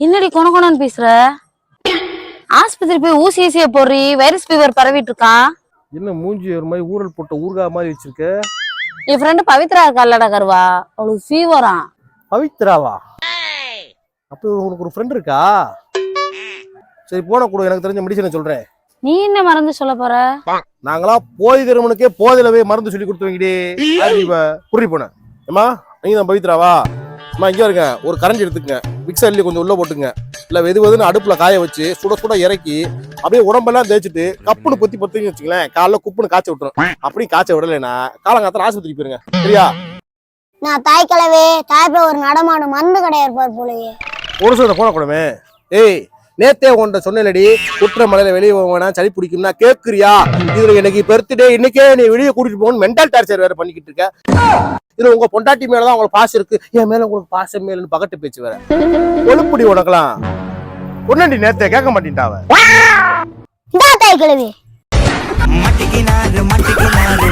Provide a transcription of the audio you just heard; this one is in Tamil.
என்னடி கொன கொனன்னு பேசுற? ஆஸ்பத்திரி போய் ஊசி ஈசிய போடுறி வைரஸ் ஃபீவர் பரவிட்டு இருக்கான் என்ன மூஞ்சி ஒரு மாதிரி ஊரல் போட்ட ஊறுகாய் மாதிரி வச்சிருக்க? என் ஃப்ரெண்டு பவித்ரா இருக்கால்லடா கருவா. அவளுக்கு ஃபீவரா பவித்ராவா? அப்போ உனக்கு ஒரு ஃப்ரெண்ட் இருக்கா? சரி போன கூட. எனக்கு தெரிஞ்ச மெடிசனை சொல்றேன். நீ என்ன மறந்து சொல்ல போற? நாங்களா போதி திருமணுக்கே போதையில போய் மருந்து சொல்லி கொடுத்துவீங்கடி. புரி போன. ஏமா நீங்க தான் பவித்ராவா? அம்மா இங்கே இருங்க. ஒரு கரண்டி எடுத்துக்கங்க. மிக்சர் அள்ளி கொஞ்சம் உள்ள போட்டுங்க. இல்ல வெது வெதுன்னு அடுப்புல காய வச்சு சுட சுட இறக்கி அப்படியே உடம்பெல்லாம் தேய்ச்சிட்டு கப்புன்னு பொத்தி பொத்திங்க வச்சுங்களேன் காலைல குப்புன்னு காய்ச்ச விட்டுரும். அப்படி காய்ச்ச விடலைன்னா காலங்காத்திரம் ஆஸ்பத்திரிக்கு போயிருங்க. சரியா? நான் தாய் கிழவே தாய்ப்ப ஒரு நடமாடும் மருந்து கடை இருப்பார் போலயே. ஒரு சொல்ல போன கூடமே. ஏய் நேத்தே உன்ட்ட சொன்னேன்லடி குற்ற மலையில வெளியே போவேனா சளி பிடிக்கும்னா கேக்குறியா? இதுல எனக்கு பர்த்டே இன்னைக்கே நீ வெளியே கூட்டிட்டு போகணும் மென்டல் டார்ச்சர் வேற பண்ணிக்கிட்டு இருக்க. இதுல உங்க பொண்டாட்டி மேலதான் உங்களுக்கு பாசம் இருக்கு. என் மேல உங்களுக்கு பாசம் மேலன்னு பகட்டு பேச்சு வேற. கொழுப்புடி உனக்கலாம் உன்னடி நேத்தே கேட்க மாட்டேன்டா அவ. இந்தா தாய் கிழவி மட்டிக்கினாரு.